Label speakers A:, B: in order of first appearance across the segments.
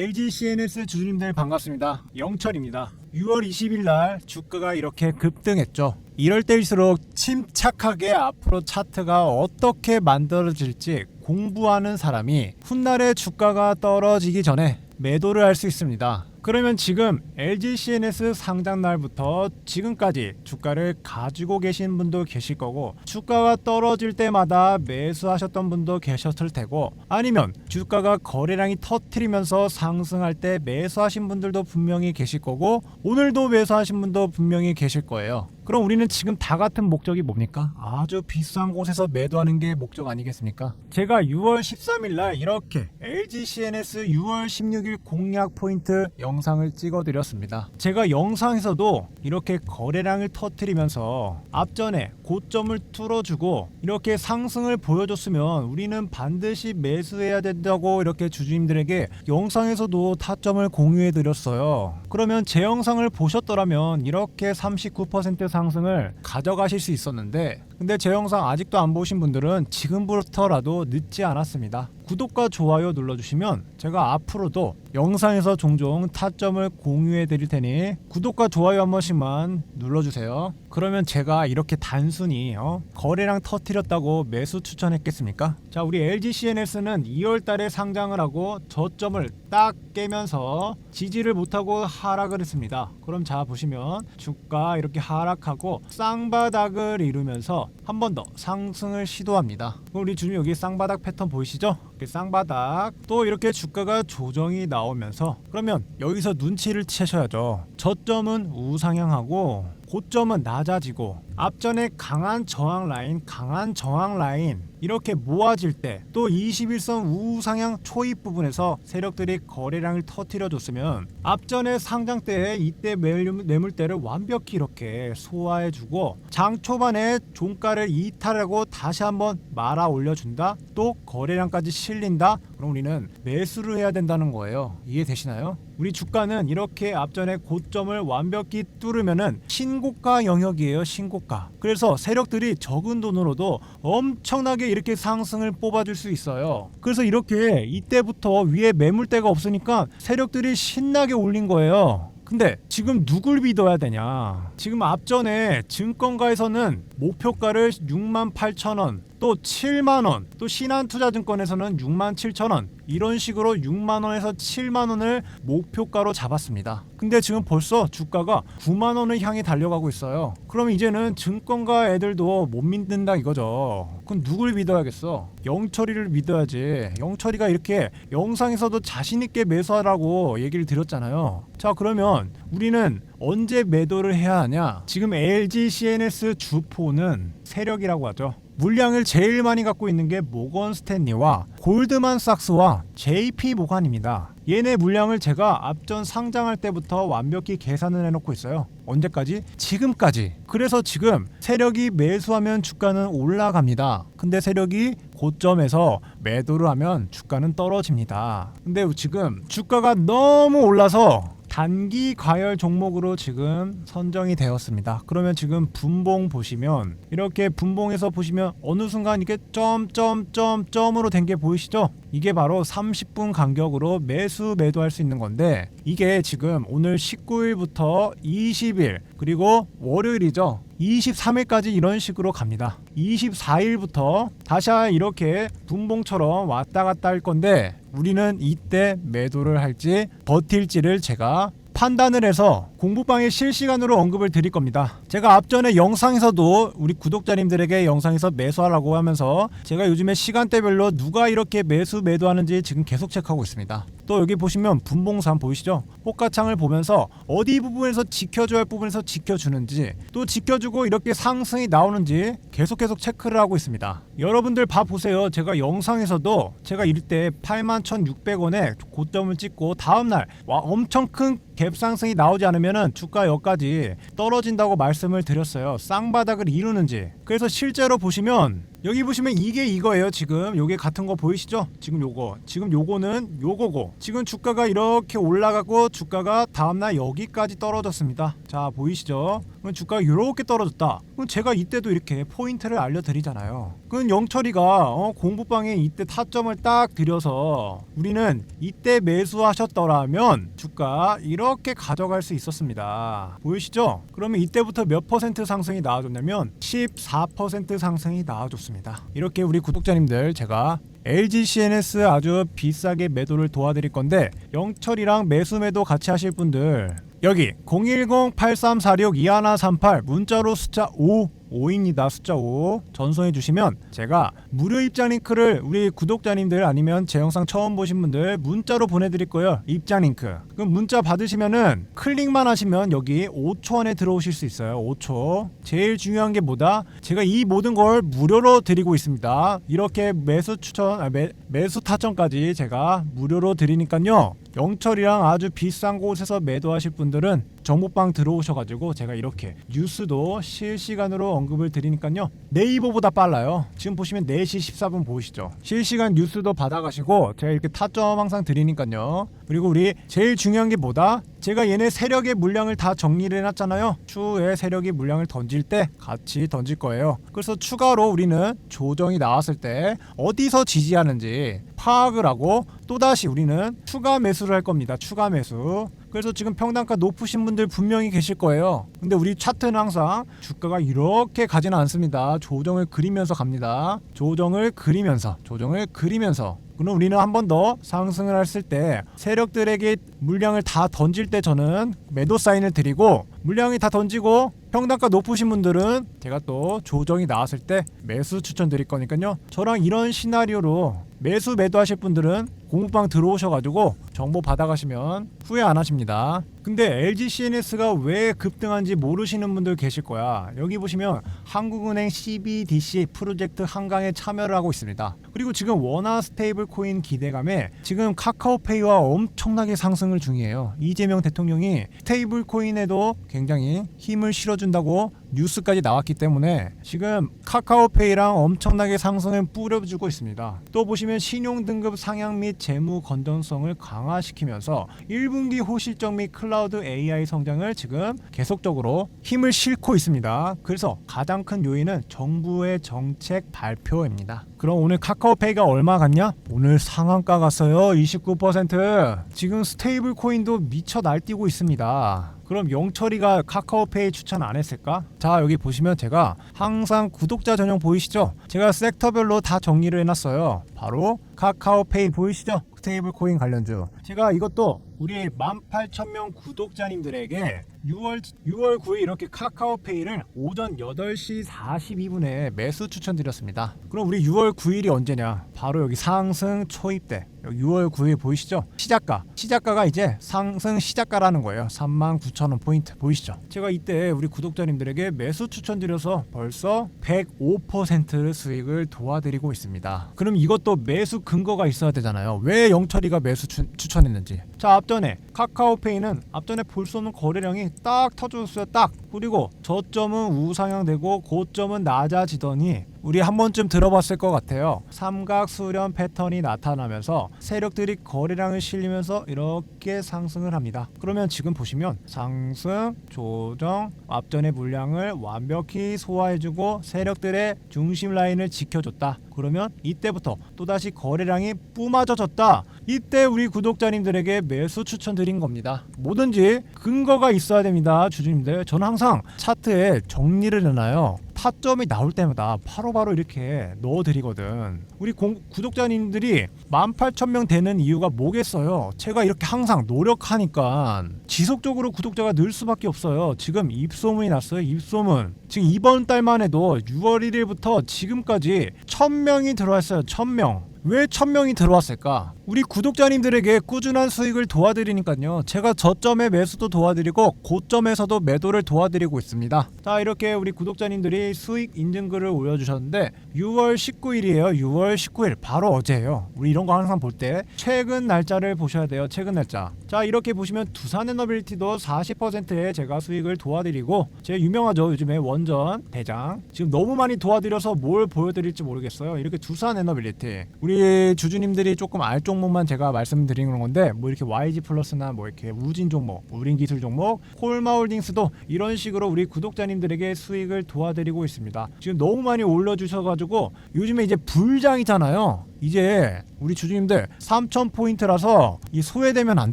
A: LG CNS 주주님들 반갑습니다. 영철입니다. 6월 20일 날 주가가 이렇게 급등했죠. 이럴 때일수록 침착하게 앞으로 차트가 어떻게 만들어질지 공부하는 사람이 훗날에 주가가 떨어지기 전에 매도를 할 수 있습니다. 그러면 지금 LG CNS 상장 날부터 지금까지 주가를 가지고 계신 분도 계실 거고 주가가 떨어질 때마다 매수하셨던 분도 계셨을 테고 아니면 주가가 거래량이 터트리면서 상승할 때 매수하신 분들도 분명히 계실 거고 오늘도 매수하신 분도 분명히 계실 거예요. 그럼 우리는 지금 다 같은 목적이 뭡니까? 아주 비싼 곳에서 매도하는 게 목적 아니겠습니까? 제가 6월 13일 날 이렇게 LG CNS 6월 16일 공략 포인트 영상을 찍어 드렸습니다. 제가 영상에서도 이렇게 거래량을 터트리면서 앞전에 고점을 뚫어주고 이렇게 상승을 보여줬으면 우리는 반드시 매수해야 된다고 이렇게 주주님들에게 영상에서도 타점을 공유해 드렸어요. 그러면 제 영상을 보셨더라면 이렇게 39% 상승을 가져가실 수 있었는데 근데 제 영상 아직도 안 보신 분들은 지금부터라도 늦지 않았습니다. 구독과 좋아요 눌러주시면 제가 앞으로도 영상에서 종종 타점을 공유해 드릴 테니 구독과 좋아요 한 번씩만 눌러주세요. 그러면 제가 이렇게 단순히 어? 거래량 터트렸다고 매수 추천했겠습니까? 자, 우리 LG CNS는 2월 달에 상장을 하고 저점을 딱 깨면서 지지를 못하고 하락을 했습니다. 그럼 자 보시면 주가 이렇게 하락하고 쌍바닥을 이루면서 한 번 더 상승을 시도합니다. 우리 주님 여기 쌍바닥 패턴 보이시죠? 이렇게 쌍바닥 또 이렇게 주가가 조정이 나오면서 그러면 여기서 눈치를 채셔야죠. 저점은 우상향하고 고점은 낮아지고 앞전에 강한 저항 라인, 강한 저항 라인 이렇게 모아질 때 또 21선 우상향 초입 부분에서 세력들이 거래량을 터트려 줬으면 앞전에 상장 때 이때 매물- 매물대를 완벽히 이렇게 소화해 주고 장 초반에 종가를 이탈하고 다시 한번 말아 올려준다 또 거래량까지 실린다. 그럼 우리는 매수를 해야 된다는 거예요. 이해되시나요? 우리 주가는 이렇게 앞전에 고점을 완벽히 뚫으면은 신고가 영역이에요 신고가. 그래서 세력들이 적은 돈으로도 엄청나게 이렇게 상승을 뽑아줄 수 있어요. 그래서 이렇게 이때부터 위에 매물대가 없으니까 세력들이 신나게 올린 거예요. 근데 지금 누굴 믿어야 되냐? 지금 앞전에 증권가에서는 목표가를 6만 8천 원, 또 7만 원, 또 신한투자증권에서는 6만 7천 원 이런 식으로 6만 원에서 7만 원을 목표가로 잡았습니다. 근데 지금 벌써 주가가 9만 원을 향해 달려가고 있어요. 그럼 이제는 증권가 애들도 못 믿는다 이거죠. 그럼 누굴 믿어야겠어? 영철이를 믿어야지. 영철이가 이렇게 영상에서도 자신 있게 매수하라고 얘기를 드렸잖아요. 자 그러면 우리는 언제 매도를 해야 하냐? 지금 LG CNS 주포는 세력이라고 하죠. 물량을 제일 많이 갖고 있는 게 모건 스탠리와 골드만삭스와 JP 모간입니다. 얘네 물량을 제가 앞전 상장할 때부터 완벽히 계산을 해놓고 있어요. 언제까지? 지금까지. 그래서 지금 세력이 매수하면 주가는 올라갑니다. 근데 세력이 고점에서 매도를 하면 주가는 떨어집니다. 근데 지금 주가가 너무 올라서 단기 과열 종목으로 지금 선정이 되었습니다. 그러면 지금 분봉 보시면 이렇게 분봉에서 보시면 어느 순간 이게 점점점점으로 된 게 보이시죠? 이게 바로 30분 간격으로 매수 매도할 수 있는 건데 이게 지금 오늘 19일부터 20일 그리고 월요일이죠. 23일까지 이런 식으로 갑니다. 24일부터 다시 이렇게 분봉처럼 왔다 갔다 할 건데 우리는 이때 매도를 할지 버틸지를 제가 판단을 해서 공부방에 실시간으로 언급을 드릴 겁니다. 제가 앞전에 영상에서도 우리 구독자님들에게 영상에서 매수하라고 하면서 제가 요즘에 시간대별로 누가 이렇게 매수 매도하는지 지금 계속 체크하고 있습니다. 또 여기 보시면 분봉산 보이시죠? 꽃가창을 보면서 어디 부분에서 지켜줘야 할 부분에서 지켜주는지 또 지켜주고 이렇게 상승이 나오는지 계속 계속 체크를 하고 있습니다. 여러분들 봐 보세요. 제가 영상에서도 제가 이럴 때 81,600원에 고점을 찍고 다음날 와 엄청 큰 갭 상승이 나오지 않으면은 주가 여기까지 떨어진다고 말씀을 드렸어요. 쌍바닥을 이루는지. 그래서 실제로 보시면 여기 보시면 이게 이거예요. 지금 요게 같은 거 보이시죠? 지금 요거. 지금 요거는 요거고. 지금 주가가 이렇게 올라가고 주가가 다음날 여기까지 떨어졌습니다. 자, 보이시죠? 그럼 주가가 이렇게 떨어졌다. 그럼 제가 이때도 이렇게 포인트 를 알려드리잖아요. 그럼 영철이가 어, 공부방에 이때 타점을 딱 들여서 우리는 이때 매수하셨더라면 주가 이렇게 가져갈 수 있었습니다. 보이시죠? 그러면 이때부터 몇 퍼센트 상승이 나와줬냐면 14% 상승이 나와줬습니다. 이렇게 우리 구독자님들 제가 LG CNS 아주 비싸게 매도를 도와드릴 건데 영철이랑 매수 매도 같이 하실 분들 여기 010-8346-2138 문자로 숫자 5 5입니다. 숫자 5 전송해 주시면 제가 무료 입장 링크를 우리 구독자님들 아니면 제 영상 처음 보신 분들 문자로 보내드릴 거예요. 입장 링크. 그럼 문자 받으시면은 클릭만 하시면 여기 5초 안에 들어오실 수 있어요. 5초. 제일 중요한 게 뭐다? 제가 이 모든 걸 무료로 드리고 있습니다. 이렇게 매수 추천, 아, 매, 매수 타점까지 제가 무료로 드리니까요. 영철이랑 아주 비싼 곳에서 매도하실 분들은 정보방 들어오셔가지고 제가 이렇게 뉴스도 실시간으로 언급을 드리니까요. 네이버보다 빨라요. 지금 보시면 4시 14분 보이시죠? 실시간 뉴스도 받아가시고 제가 이렇게 타점 항상 드리니까요. 그리고 우리 제일 중요한 게 뭐다? 제가 얘네 세력의 물량을 다 정리를 해놨잖아요. 추후에 세력이 물량을 던질 때 같이 던질 거예요. 그래서 추가로 우리는 조정이 나왔을 때 어디서 지지하는지 파악을 하고 또다시 우리는 추가 매수를 할 겁니다 추가 매수 그래서 지금 평단가 높으신 분들 분명히 계실 거예요. 근데 우리 차트는 항상 주가가 이렇게 가지는 않습니다. 조정을 그리면서 갑니다. 조정을 그리면서, 조정을 그리면서. 그럼 우리는 한 번 더 상승을 했을 때 세력들에게 물량을 다 던질 때 저는 매도 사인을 드리고 물량이 다 던지고 평단가 높으신 분들은 제가 또 조정이 나왔을 때 매수 추천드릴 거니까요. 저랑 이런 시나리오로 매수 매도하실 분들은 공부방 들어오셔가지고 정보 받아가시면 후회 안 하십니다. 근데 LG CNS가 왜 급등한지 모르시는 분들 계실 거야. 여기 보시면 한국은행 CBDC 프로젝트 한강에 참여를 하고 있습니다. 그리고 지금 원화 스테이블 코인 기대감에 지금 카카오페이와 엄청나게 상승을 중이에요. 이재명 대통령이 스테이블 코인에도 굉장히 힘을 실어준다고 뉴스까지 나왔기 때문에 지금 카카오페이랑 엄청나게 상승을 뿌려주고 있습니다. 또 보시면 신용 등급 상향 및 재무 건전성을 강화 시키면서 1분기 호실적 및 클라우드 AI 성장을 지금 계속적으로 힘을 싣고 있습니다. 그래서 가장 큰 요인은 정부의 정책 발표입니다. 그럼 오늘 카카오페이가 얼마 갔냐? 오늘 상한가 갔어요. 29%. 지금 스테이블 코인도 미쳐 날뛰고 있습니다. 그럼 영철이가 카카오페이 추천 안 했을까? 자 여기 보시면 제가 항상 구독자 전용 보이시죠? 제가 섹터별로 다 정리를 해놨어요. 바로 카카오페이 보이시죠? 스테이블 코인 관련주. 제가 이것도 우리 18,000명 구독자님들에게 6월 6월 9일 이렇게 카카오페이를 오전 8시 42분에 매수 추천드렸습니다. 그럼 우리 6월 9일이 언제냐? 바로 여기 상승 초입 때. 여기 6월 9일 보이시죠? 시작가. 시작가가 이제 상승 시작가라는 거예요. 39,000원 포인트 보이시죠? 제가 이때 우리 구독자님들에게 매수 추천드려서 벌써 105% 수익을 도와드리고 있습니다. 그럼 이것도 매수 근거가 있어야 되잖아요. 왜 영철이가 매수 추, 추천했는지. 자, 앞전에 카카오페이는 앞전에 볼 수 없는 거래량이 딱 터졌어요. 딱. 그리고 저점은 우상향되고 고점은 낮아지더니 우리 한 번쯤 들어봤을 것 같아요. 삼각 수렴 패턴이 나타나면서 세력들이 거래량을 실리면서 이렇게 상승을 합니다. 그러면 지금 보시면 상승, 조정, 앞전의 물량을 완벽히 소화해주고 세력들의 중심 라인을 지켜줬다. 그러면 이때부터 또다시 거래량이 뿜어졌다. 이때 우리 구독자님들에게 매수 추천드린 겁니다. 뭐든지 근거가 있어야 됩니다. 주주님들. 저는 항상 차트에 정리를 해놔요. 타점이 나올 때마다 바로 바로 이렇게 넣어드리거든. 우리 공, 구독자님들이 18,000명 되는 이유가 뭐겠어요? 제가 이렇게 항상 노력하니까 지속적으로 구독자가 늘 수밖에 없어요. 지금 입소문이 났어요. 입소문. 지금 이번 달만 해도 6월 1일부터 지금까지 1000명이 들어왔어요. 1000명. 왜 1000명이 들어왔을까? 우리 구독자님들에게 꾸준한 수익을 도와드리니까요. 제가 저점의 매수도 도와드리고 고점에서도 매도를 도와드리고 있습니다. 자, 이렇게 우리 구독자님들이 수익 인증글을 올려주셨는데 6월 19일이에요. 6월 19일 바로 어제예요. 우리 이런 거 항상 볼 때 최근 날짜를 보셔야 돼요. 최근 날짜. 자, 이렇게 보시면 두산 에너빌리티도 40%의 제가 수익을 도와드리고 제 유명하죠. 요즘에 원전 대장. 지금 너무 많이 도와드려서 뭘 보여드릴지 모르겠어요. 이렇게 두산 에너빌리티. 우리 주주님들이 조금 알종 목만 제가 말씀드리는 건데 뭐 이렇게 YG 플러스나 뭐 이렇게 우진 종목, 우린 기술 종목, 콜마홀딩스도 이런 식으로 우리 구독자님들에게 수익을 도와드리고 있습니다. 지금 너무 많이 올려주셔가지고 요즘에 이제 불장이잖아요. 이제 우리 주주님들 3천 포인트라서 이 소외되면 안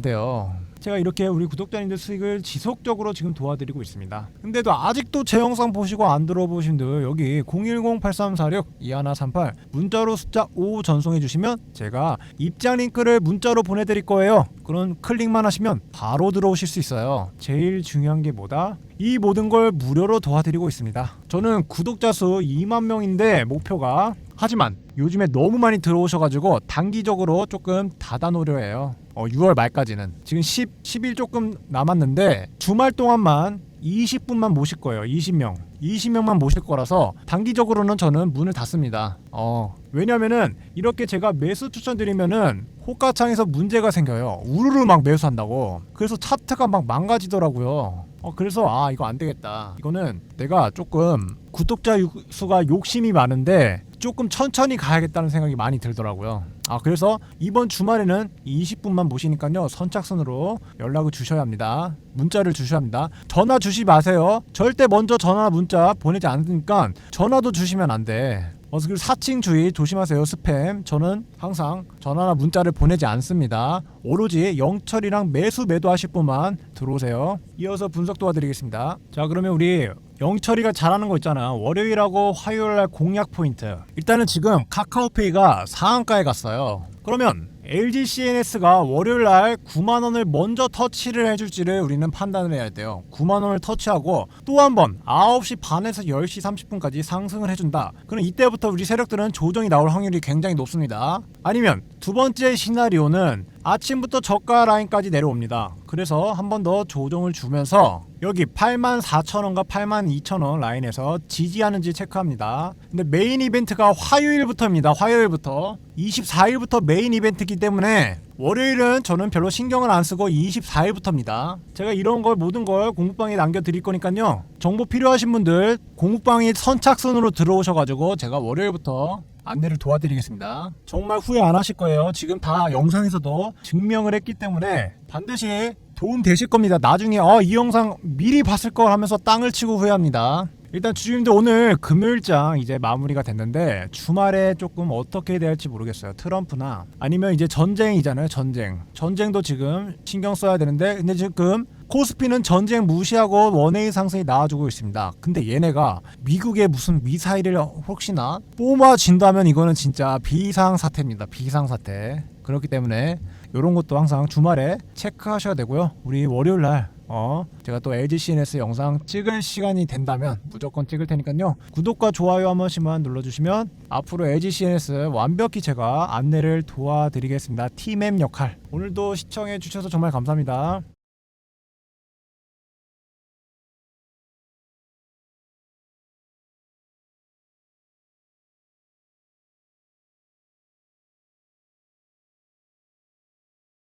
A: 돼요. 제가 이렇게 우리 구독자님들 수익을 지속적으로 지금 도와드리고 있습니다. 근데도 아직도 제 영상 보시고 안 들어보신 분 여기 010-8346-2138 문자로 숫자 5 전송해 주시면 제가 입장 링크를 문자로 보내드릴 거예요. 그런 클릭만 하시면 바로 들어오실 수 있어요. 제일 중요한 게 뭐다? 이 모든 걸 무료로 도와드리고 있습니다. 저는 구독자 수 2만 명인데 목표가 하지만 요즘에 너무 많이 들어오셔가지고 단기적으로 조금 닫아놓으려 해요. 어, 6월 말까지는 지금 10, 10일 조금 남았는데 주말 동안만 20분만 모실 거예요. 20명. 20명만 모실 거라서 단기적으로는 저는 문을 닫습니다. 어, 왜냐면은 이렇게 제가 매수 추천드리면은 호가창에서 문제가 생겨요. 우르르 막 매수한다고. 그래서 차트가 막 망가지더라고요. 어, 그래서 아, 이거 안 되겠다. 이거는 내가 조금 구독자 유- 수가 욕심이 많은데 조금 천천히 가야겠다는 생각이 많이 들더라고요. 아 그래서 이번 주말에는 20분만 모시니까요 선착순으로 연락을 주셔야 합니다. 문자를 주셔야 합니다. 전화 주시 마세요. 절대 먼저 전화 문자 보내지 않으니까 전화도 주시면 안 돼. 어, 그리고 사칭 주의 조심하세요. 스팸. 저는 항상 전화나 문자를 보내지 않습니다. 오로지 영철이랑 매수 매도하실 분만 들어오세요. 이어서 분석 도와드리겠습니다. 자, 그러면 우리 영철이가 잘하는 거 있잖아. 월요일하고 화요일 날 공략 포인트. 일단은 지금 카카오페이가 상한가에 갔어요. 그러면 LG CNS가 월요일 날 9만 원을 먼저 터치를 해줄지를 우리는 판단을 해야 돼요. 9만 원을 터치하고 또 한 번 9시 반에서 10시 30분까지 상승을 해준다. 그럼 이때부터 우리 세력들은 조정이 나올 확률이 굉장히 높습니다. 아니면 두 번째 시나리오는 아침부터 저가 라인까지 내려옵니다. 그래서 한 번 더 조정을 주면서 여기 84,000원과 82,000원 라인에서 지지하는지 체크합니다. 근데 메인 이벤트가 화요일부터입니다. 화요일부터 24일부터 메인 이벤트이기 때문에 월요일은 저는 별로 신경을 안 쓰고 24일부터입니다. 제가 이런 걸 모든 걸 공부방에 남겨 드릴 거니까요. 정보 필요하신 분들 공부방에 선착순으로 들어오셔 가지고 제가 월요일부터 안내를 도와드리겠습니다. 정말 후회 안 하실 거예요. 지금 다 영상에서도 증명을 했기 때문에 반드시 도움 되실 겁니다. 나중에 어, 이 영상 미리 봤을 걸 하면서 땅을 치고 후회합니다. 일단 주주님들 오늘 금요일장 이제 마무리가 됐는데 주말에 조금 어떻게 될지 모르겠어요. 트럼프나 아니면 이제 전쟁이잖아요. 전쟁. 전쟁도 지금 신경 써야 되는데 근데 지금 코스피는 전쟁 무시하고 원웨이 상승이 나와주고 있습니다. 근데 얘네가 미국의 무슨 미사일을 혹시나 뽑아진다면 이거는 진짜 비상 사태입니다. 비상 사태. 그렇기 때문에 이런 것도 항상 주말에 체크하셔야 되고요. 우리 월요일 날 어, 제가 또 LG CNS 영상 찍을 시간이 된다면 무조건 찍을 테니까요. 구독과 좋아요 한 번씩만 눌러주시면 앞으로 LG CNS 완벽히 제가 안내를 도와드리겠습니다. 티맵 역할. 오늘도 시청해 주셔서 정말 감사합니다.